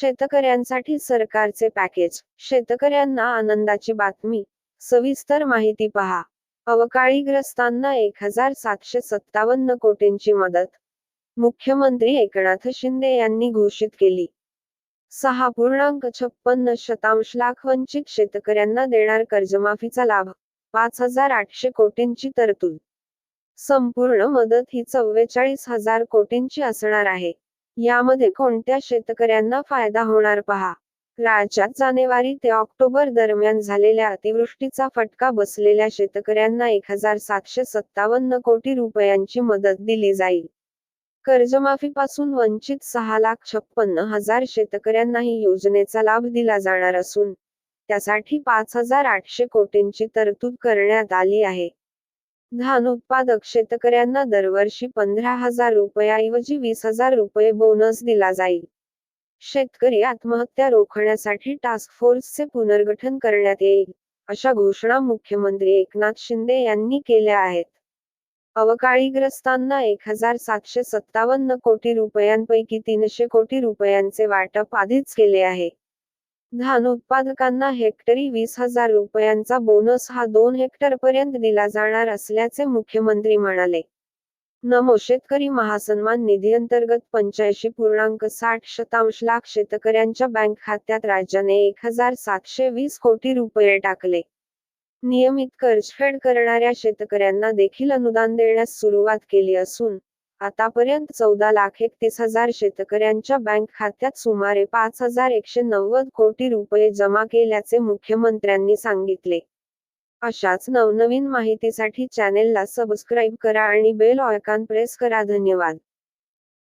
शेतकऱ्यांसाठी सरकारचे पॅकेज. शेतकऱ्यांना आनंदाची बातमी. सविस्तर माहिती पहा. अवकाळीग्रस्तांना एक हजार सातशे सत्तावन्न कोटींची मदत. मुख्यमंत्री एकनाथ शिंदे यांनी घोषित केली. सहा पूर्णांक छप्पन्न शतांश लाख वंचित शेतकऱ्यांना देणार कर्जमाफीचा लाभ. पाच हजार आठशे कोटींची तरतूद. संपूर्ण मदत ही चव्वेचाळीस हजार कोटींची असणार आहे. यामध्ये कोणत्या शेतकऱ्यांना फायदा होणार पहा. राज्यात जानेवारी ते ऑक्टोबर दरम्यान झालेल्या अतिवृष्टीचा फटका बसलेल्या शेतकऱ्यांना एक हजार सातशे सत्तावन्न कोटी रुपयांची मदत दिली जाईल. कर्जमाफीपासून वंचित सहा लाख छप्पन्न हजार शेतकऱ्यांनाही योजनेचा लाभ दिला जाणार असून त्यासाठी पाच हजार आठशे कोटींची तरतूद करण्यात आली आहे. धान उत्पादक शेतकऱ्यांना दरवर्षी पंधरा हजार रुपयाऐवजी वीस हजार रुपये बोनस दिला जाईल. शेतकरी आत्महत्या रोखण्यासाठी टास्क फोर्सचे पुनर्गठन करण्यात येईल अशा घोषणा मुख्यमंत्री एकनाथ शिंदे यांनी केल्या आहेत. अवकाळीग्रस्तांना एक हजार सातशे सत्तावन्न कोटी रुपयांपैकी तीनशे कोटी रुपयांचे वाटप आधीच केले आहे. धान उत्पादकांना हेक्टरी वीस हजार रुपयांचा बोनस हा दोन हेक्टर पर्यंत दिला जाणार असल्याचे मुख्यमंत्री म्हणाले. नमो शेतकरी महासन्मान निधी अंतर्गत पंच्याऐंशी पूर्णांक साठ शतांश लाख शेतकऱ्यांच्या बँक खात्यात राज्याने एक हजार सातशे वीस कोटी रुपये टाकले. नियमित कर्जफेड करणाऱ्या शेतकऱ्यांना देखील अनुदान देण्यास सुरुवात केली असून आतापर्यंत चौदा लाख एकतीस हजार शेतकऱ्यांच्या बँक खात्यात सुमारे पाच हजार एकशे नव्वद कोटी रुपये जमा केल्याचे मुख्यमंत्र्यांनी सांगितले. अशाच नवनवीन माहितीसाठी चॅनेलला सबस्क्राईब करा आणि बेल ऑयकॉन प्रेस करा. धन्यवाद.